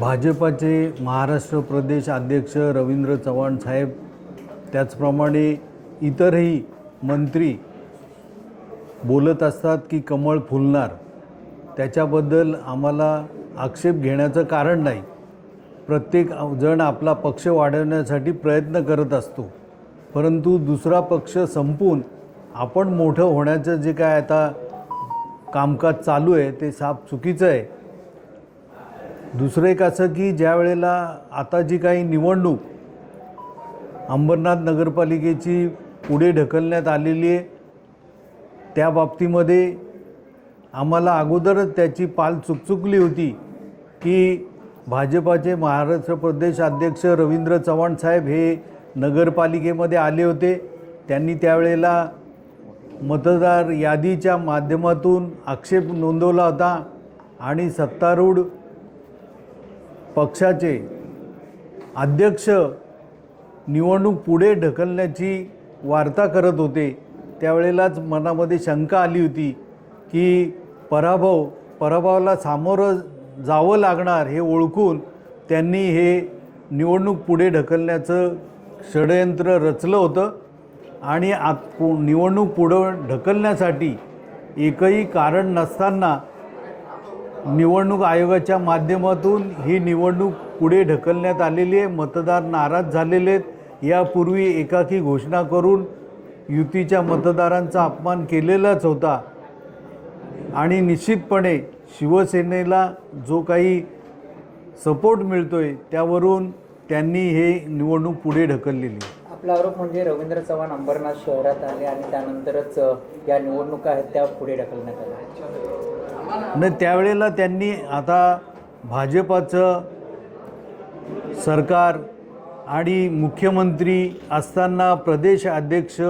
भाजपाचे महाराष्ट्र प्रदेश अध्यक्ष रवींद्र चव्हाण साहेब त्याचप्रमाणे इतरही मंत्री बोलत असतात की कमळ फुलणार. त्याच्याबद्दल आम्हाला आक्षेप घेण्याचं कारण नाही. प्रत्येक जण आपला पक्ष वाढवण्यासाठी प्रयत्न करत असतो. परंतु दुसरा पक्ष संपून आपण मोठं होण्याचं जे काय आता कामकाज चालू आहे ते साफ चुकीचं आहे. दुसरं एक असं की ज्या वेळेला आता जी काही निवडणूक अंबरनाथ नगरपालिकेची पुढे ढकलण्यात आलेली आहे त्या बाबतीमध्ये आम्हाला अगोदरच त्याची पाल चुकचुकली होती की भाजपाचे महाराष्ट्र प्रदेश अध्यक्ष रवींद्र चव्हाण साहेब हे नगरपालिकेमध्ये आले होते. त्यांनी त्यावेळेला मतदार यादीच्या माध्यमातून आक्षेप नोंदवला होता आणि सत्तारूढ पक्षाचे अध्यक्ष निवडणूक पुढे ढकलण्याची वार्ता करत होते त्यावेळेलाच मनामध्ये शंका आली होती की पराभव पराभवाला सामोरं जावं लागणार हे ओळखून त्यांनी हे निवडणूक पुढे ढकलण्याचं षडयंत्र रचलं होतं आणि आत पु- निवडणूक पुढं ढकलण्यासाठी एकही कारण नसताना निवडणूक आयोगाच्या माध्यमातून ही निवडणूक पुढे ढकलण्यात आलेली आहे. मतदार नाराज झालेले आहेत. यापूर्वी एकाकी घोषणा करून युतीच्या मतदारांचा अपमान केलेलाच होता. आणि निश्चितपणे शिवसेनेला जो काही सपोर्ट मिळतोय त्यावरून त्यांनी हे निवडणूक पुढे ढकललेली आहे. आपला आरोप म्हणजे रवींद्र चव्हाण अंबरनाथ शहरात आले आणि त्यानंतरच या निवडणुका आहेत त्या पुढे ढकलण्यात आल्या. नाही त्यावेळेला त्यांनी आता भाजपाचं सरकार आणि मुख्यमंत्री असताना प्रदेश अध्यक्ष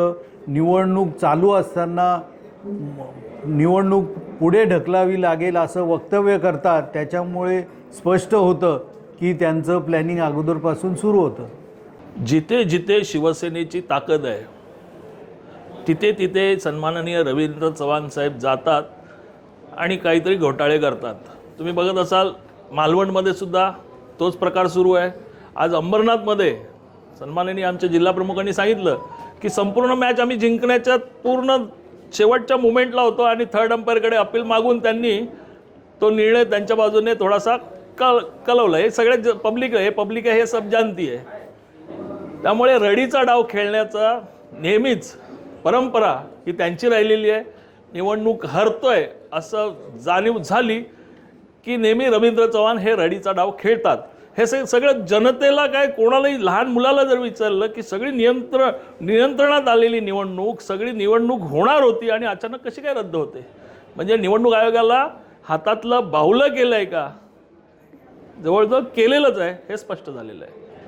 निवडणूक चालू असताना निवडणूक पुढे ढकलावी लागेल असं वक्तव्य करतात. त्याच्यामुळे स्पष्ट होतं की त्यांचं प्लॅनिंग अगोदरपासून सुरू होतं. जिथे जिथे शिवसेनेची ताकद आहे तिथे तिथे सन्माननीय रवींद्र चव्हाण साहेब जातात. आणि काहीतरी घोटाळे करतात. तुम्ही बघत असाल मालवणमध्ये सुद्धा तोच प्रकार सुरू आहे. आज अंबरनाथमध्ये सन्माननीय आमच्या जिल्हाप्रमुखांनी सांगितलं की संपूर्ण मॅच आम्ही जिंकण्याच्या पूर्ण शेवटच्या मुमेंटला होतो आणि थर्ड अंपायरकडे अपील मागून त्यांनी तो निर्णय त्यांच्या बाजूने थोडासा कल कलवला. हे सगळे ज पब्लिक आहे. हे पब्लिक आहे हे सब जानती आहे. त्यामुळे रडीचा डाव खेळण्याचा नेहमीच परंपरा ही त्यांची राहिलेली आहे. निवडणूक हरतोय असं जाणीव झाली की नेहमी रवींद्र चव्हाण हे रडीचा डाव खेळतात. हे सग सगळं जनतेला काय कोणालाही लहान मुलाला जर विचारलं की सगळी नियंत्रण नियंत्रणात आलेली निवडणूक सगळी निवडणूक होणार होती आणि अचानक कशी काय रद्द होते? म्हणजे निवडणूक आयोगाला हातातलं बाहुलं केलं आहे का? जवळजवळ केलेलंच आहे हे स्पष्ट झालेलं आहे.